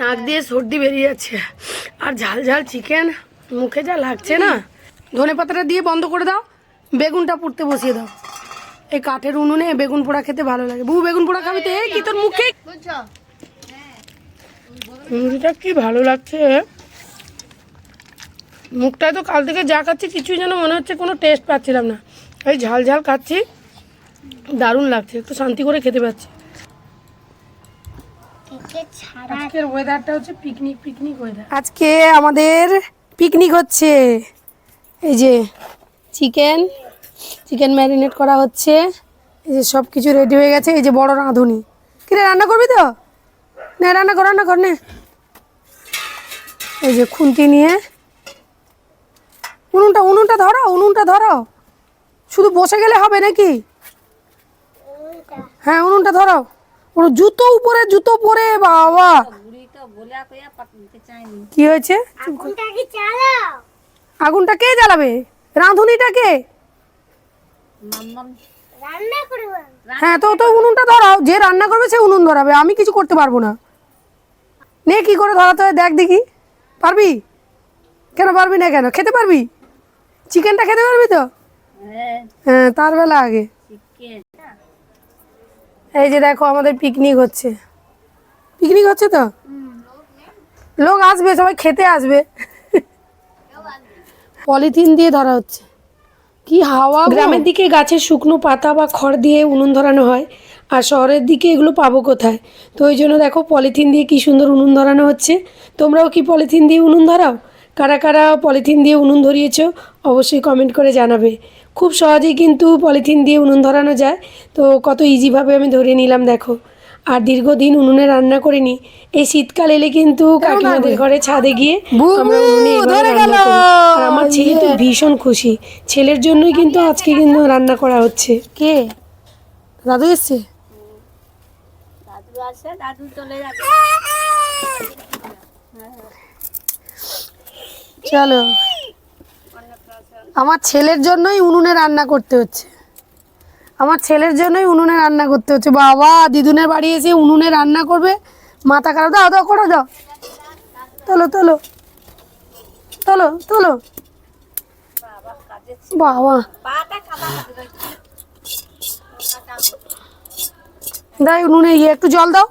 নাক দিয়ে সর্দি বেরিয়ে যাচ্ছে। আর ঝাল ঝাল চিকেন মুখে যা লাগছে না। ধনে পাতাটা দিয়ে বন্ধ করে দাও বেগুনটা পুড়তে বসিয়ে দাও। এই কাঠের উনুনে বেগুন পোড়া খেতে ভালো লাগে। বউ বেগুন পোড়া খাবি তো? কি তোর মুখে? মুড়িটা কি ভালো লাগছে? মুখটায় তো কাল থেকে যা খাচ্ছি কিছুই যেন মনে হচ্ছে কোনো টেস্ট পাচ্ছিলাম না। এই ঝাল ঝাল খাচ্ছি দারুণ লাগছে একটু শান্তি করে খেতে পাচ্ছি। আজকের ওয়েদারটা হচ্ছে পিকনিক পিকনিক ওয়েদার আজকে আমাদের পিকনিক হচ্ছে। এই যে চিকেন চিকেন ম্যারিনেট করা হচ্ছে। এই যে সব কিছু রেডি হয়ে গেছে। এই যে বড় রাঁধুনি। কিরে রান্না করবি তো? নে রান্না কর রান্না কর নে। এই যে খুন্তি নিয়ে। উনুনটা উনুনটা ধরো উনুনটা ধরো। শুধু বসে গেলে হবে নাকি? হ্যাঁ উনুনটা ধরো। ওর জুতো উপরে জুতো পরে বাবা। কি হয়েছে? আগুনটা কে জ্বালাবে? রাঁধুনিটা কে হ্যাঁ তো তো উনুনটা ধরাও। যে রান্না করবে সে উনুন ধরাবে। আমি কিছু করতে পারব না। নে কি করে ধরাতে হয় দেখ দেখি। পারবি? কেন পারবি না কেন? খেতে পারবি? চিকেনটা খেতে পারবি তো? হ্যাঁ তার বেলা আগে। এই যে দেখো আমাদের পিকনিক হচ্ছে। পিকনিক হচ্ছে তো? লোক আসবে সবাই খেতে আসবে। পলিথিন দিয়ে ধরা হচ্ছে। কি হাওয়া গ্রামের দিকে গাছের শুকনো পাতা বা খড় দিয়ে উনুন ধরানো হয় আর শহরের দিকে এগুলো পাবো কোথায়? তো ওই জন্য দেখো পলিথিন দিয়ে কি সুন্দর উনুন ধরানো হচ্ছে। তোমরাও কি পলিথিন দিয়ে উনুন ধরাও? কারা কারা পলিথিন দিয়ে উনুন ধরিয়েছো অবশ্যই কমেন্ট করে জানাবে। খুব সহজেই কিন্তু পলিথিন দিয়ে উনুন ধরানো যায়। তো কত ইজিভাবে আমি ধরিয়ে নিলাম দেখো। আর দীর্ঘদিন উনুনে রান্না করিনি। এই শীতকাল এলে কিন্তু কাকিমাদের ঘরে ছাদে গিয়ে আমরা উনুনে। আর আমার ছেলে তো ভীষণ খুশি। ছেলের জন্যই কিন্তু আজকে কিন্তু রান্না করা হচ্ছে। কে? দাদু এসছে? চলো। আমার ছেলের জন্যই উনুনে রান্না করতে হচ্ছে। আমার ছেলের জন্যই উনুনে রান্না করতে হচ্ছে। বাবা, দিদুনের বাড়ি এসে উনুনে রান্না করবে। মাথা খারাপ। দাও দাও করে দাও। তোলো তোলো। তোলো তোলো। বাবা। দাই উনুনে ইয়ে একটু জল দাও।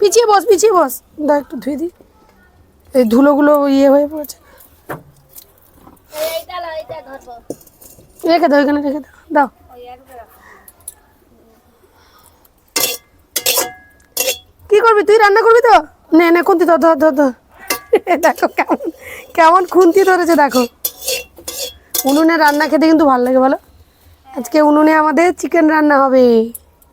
পিছিয়ে বস পিছিয়ে বস। দাও একটু ধুয়ে দিই। এই ধুলোগুলো ইয়ে হয়ে পড়েছে। রেখে দাও, এখানে রেখে দাও। দাও। কি করবি তুই? রান্না করবি তো? নে নে, খুন্তি ধর ধর ধর ধর। দেখো কেমন কেমন খুন্তি ধরেছে, দেখো। উনুনে রান্না খেতে কিন্তু ভালো লাগে, বলো? আজকে উনুনে আমাদের চিকেন রান্না হবে।